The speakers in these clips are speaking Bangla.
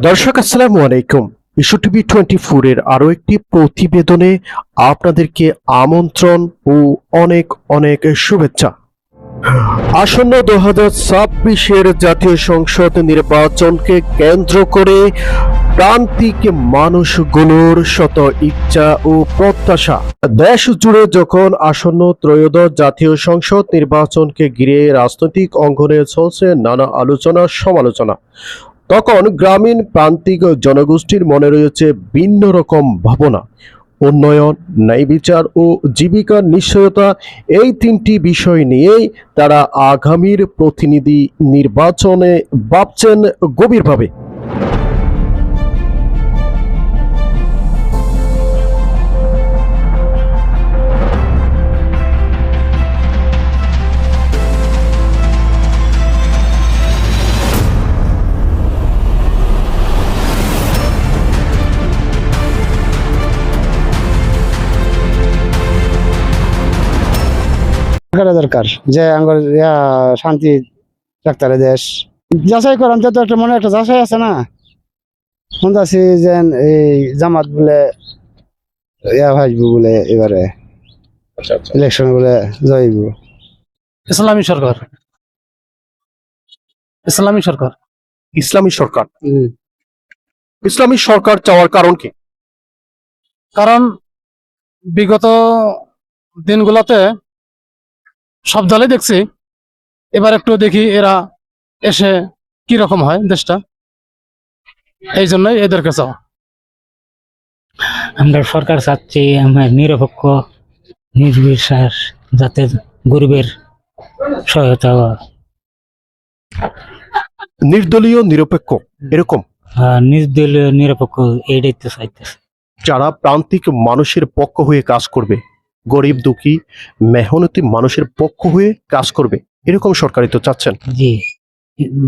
দর্শক, আসসালামু আলাইকুম। ইস্যু টিভি টোয়েন্টি ফোরের আরও একটি প্রতিবেদনে আপনাদেরকে আমন্ত্রণ ও অনেক অনেক শুভেচ্ছা। আসন্ন দু হাজার ছাব্বিশের জাতীয় সংসদ নির্বাচনকে কেন্দ্র করে প্রান্তিক মানুষগুলোর শত ইচ্ছা ও প্রত্যাশা। দেশ জুড়ে যখন আসন্ন ত্রয়োদশ জাতীয় সংসদ নির্বাচনকে ঘিরে রাজনৈতিক অঙ্গনে চলছে নানা আলোচনা সমালোচনা তখন গ্রামীণ প্রান্তিক জনগোষ্ঠীর মনে রয়েছে ভিন্ন রকম ভাবনা। উন্নয়ন, ন্যায় বিচার ও জীবিকার নিশ্চয়তা এই তিনটি বিষয় নিয়েই তারা আগামীর প্রতিনিধি নির্বাচনে ভাবছেন গভীরভাবে। সরকারের দরকার যে আঙ্গর শান্তি ডাক্তারের দেশ। যাচাই করান তো একটা মনে একটা যাচাই আছে না? শুনতেছি যে এই জামাত বলে ইয়া ভাসবো বলে এবারে। ইলেকশন বলে জয়ব ইসলামী সরকার। ইসলামী সরকার। ইসলামী সরকার। ইসলামী সরকার চাওয়ার কারণ কি? কারণ বিগত দিনগুলোতে সব দলে দেখছি। এবার একটু দেখি এরা এসে কি রকম হয় দেশটা। এই জন্যই এদেরকে চাওয়া আমরা সরকার চাচ্ছি আমার নিরপেক্ষ নির্বিশ্বাস যাতে গরিবের সহায়তা নির্দলীয় নিরপেক্ষ এরকম? আর নির্দলীয় নিরপেক্ষ এইটাই তো চাইতেছে। যারা প্রান্তিক মানুষের পক্ষ হয়ে কাজ করবে গরিব দুঃখী মেহনতি মানুষের পক্ষ হয়ে কাজ করবে এরকম সরকারই তো চাচ্ছেন। জি।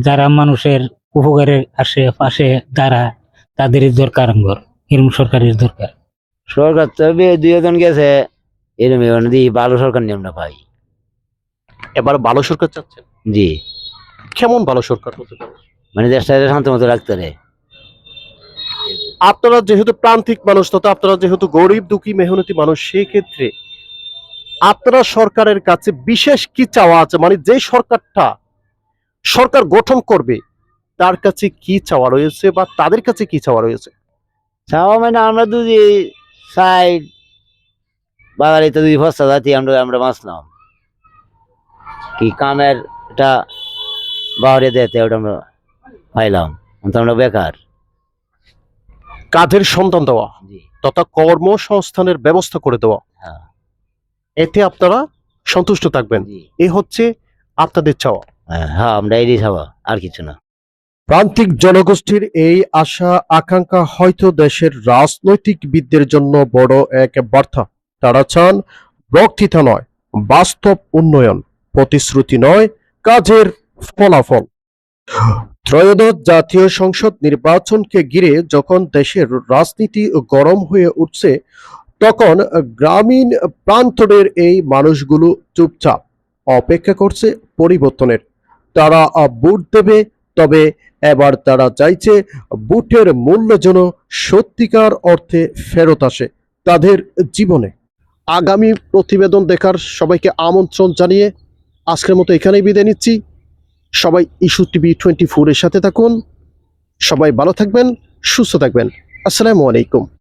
যারা মানুষের উপকারের আশেপাশে যারা তাদেরই দরকার এরকম সরকারের দরকার। সরকার তো বে- দুইজন গেছে এরকম ভালো সরকার নিয়ম না পাই। এবার ভালো সরকার চাচ্ছেন? জি। কেমন ভালো সরকার মানে দেশটা শান্ত মতো রাখতে রে আপনারা যেহেতু প্রান্তিক মানুষ, তথা আপনারা যেহেতু গরিব, দুঃখী, মেহনতি মানুষ সেই ক্ষেত্রে আপনারা সরকারের কাছে বিশেষ কি চাওয়া আছে? মানে যে সরকারটা, সরকার গঠন করবে, তার কাছে কি চাওয়া রয়েছে বা তাদের কাছে কি চাওয়া রয়েছে? চাওয়া মানে আমরা দুদি সাইড বাঙালি তো দুই ফসা জাতি, আমরা আমরা বাঁচলাম কি কামের এটা বাহরে দেতে ওটা আমরা পাইলাম আমরা বেকার। কাজের সন্ধান দেওয়া জি। তথা কর্মসংস্থানের ব্যবস্থা করে দেওয়া। হ্যাঁ। এতে আপনারা সন্তুষ্ট থাকবেন। এ হচ্ছে আপনাদের চাওয়া। হ্যাঁ, হ্যাঁ আমরা এই চাওয়া আর কিছু না। প্রান্তিক জনগোষ্ঠীর এই আশা আকাঙ্ক্ষা হয়তো দেশের রাজনৈতিকবিদদের জন্য বড় এক বার্তা। তারা চান বক্তৃতা নয় বাস্তব উন্নয়ন। প্রতিশ্রুতি নয় কাজের ফলাফল। ত্রয়োদশ জাতীয় সংসদ নির্বাচনকে ঘিরে যখন দেশের রাজনীতি গরম হয়ে উঠছে, তখন গ্রামীণ প্রান্তরের এই মানুষগুলো চুপচাপ অপেক্ষা করছে পরিবর্তনের। তারা ভোট দেবে, তবে এবার তারা চাইছে বুটের মূল্য যেন সত্যিকার অর্থে ফেরত আসে তাদের জীবনে। আগামী প্রতিবেদন দেখার সবাইকে আমন্ত্রণ জানিয়ে আজকের মতো এখানেই বিদায় নিচ্ছি। সবাই ইস্যু টিভি টোয়েন্টি ফোরের সাথে থাকুন। সবাই ভালো থাকবেন সুস্থ থাকবেন। আসসালামু আলাইকুম।